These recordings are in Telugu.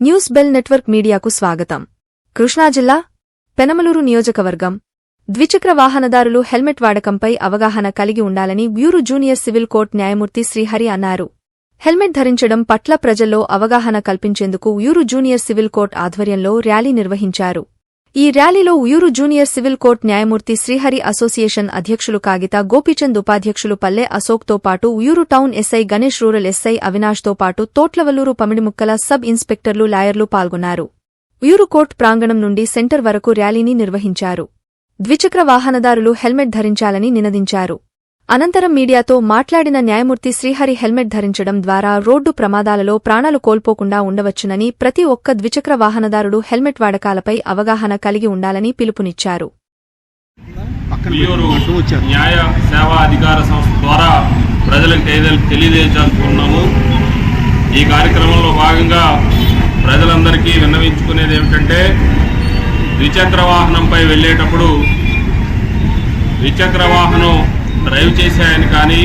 న్యూస్ బెల్ నెట్వర్క్ మీడియాకు స్వాగతం. కృష్ణా జిల్లా పెనమలూరు నియోజకవర్గం ద్విచక్ర వాహనదారులు హెల్మెట్ వాడకంపై అవగాహన కలిగి ఉండాలని బ్యూరు జూనియర్ సివిల్ కోర్ట్ న్యాయమూర్తి శ్రీహరి అన్నారు. హెల్మెట్ ధరించడం పట్ల ప్రజల్లో అవగాహన కల్పించేందుకు బ్యూరు జూనియర్ సివిల్ కోర్ట్ ఆధ్వర్యంలో ర్యాలీ నిర్వహించారు. ఈ ర్యాలీలో ఉయూరు జూనియర్ సివిల్ కోర్ట్ న్యాయమూర్తి శ్రీహరి అసోసియేషన్ అధ్యక్షులు కాగిత గోపీచంద్ ఉపాధ్యక్షులు పల్లె అశోక్తో పాటు Vuyyuru town SI Ganesh rural SI అవినాష్తో పాటు తోట్లవల్లూరు పమిడిముక్కల సబ్ ఇన్స్పెక్టర్లు లాయర్లు పాల్గొన్నారు. ఉయూరు కోర్ట్ ప్రాంగణం నుండి సెంటర్ వరకు ర్యాలీని నిర్వహించారు. ద్విచక్ర వాహనదారులు హెల్మెట్ ధరించాలని నినదించారు. అనంతరం మీడియాతో మాట్లాడిన న్యాయమూర్తి శ్రీహరి హెల్మెట్ ధరించడం ద్వారా రోడ్డు ప్రమాదాలలో ప్రాణాలు కోల్పోకుండా ఉండవచ్చునని ప్రతి ఒక్క ద్విచక్ర వాహనదారుడు హెల్మెట్ వాడకాలపై అవగాహన కలిగి ఉండాలని పిలుపునిచ్చారు. పక్కన ఉయ్యూరు పెట్టుకుంటూ వచ్చారు. న్యాయ సేవా అధికార సంస్థ ద్వారా ప్రజలకు తెలియ- తెలియజేయాలనుకున్నాము ఈ కార్యక్రమంలో భాగంగా ప్రజలందరికీ విన్నవించుకునేది ఏమిటంటే ద్విచక్ర వాహనంపై వెళ్ళేటప్పుడు ద్విచక్ర వాహనం డ్రైవ్ చేసే ఆయన కానీ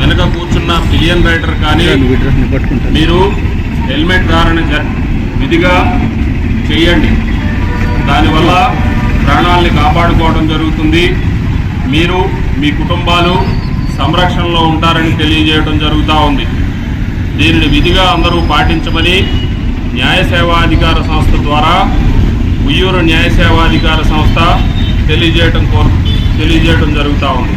వెనుక కూర్చున్న పిలియన్ రైడర్ కానీ మీరు హెల్మెట్ ధారణ విధిగా చేయండి. దానివల్ల ప్రాణాల్ని కాపాడుకోవడం జరుగుతుంది. మీరు మీ కుటుంబాలు సంరక్షణలో ఉంటారని తెలియజేయడం జరుగుతూ ఉంది. దీనిని విధిగా అందరూ పాటించమని న్యాయ సేవాధికార సంస్థ ద్వారా ఉయ్యూరు న్యాయ సేవాధికార సంస్థ తెలియజేయడం కోరు తెలియజేయడం జరుగుతూ ఉంది.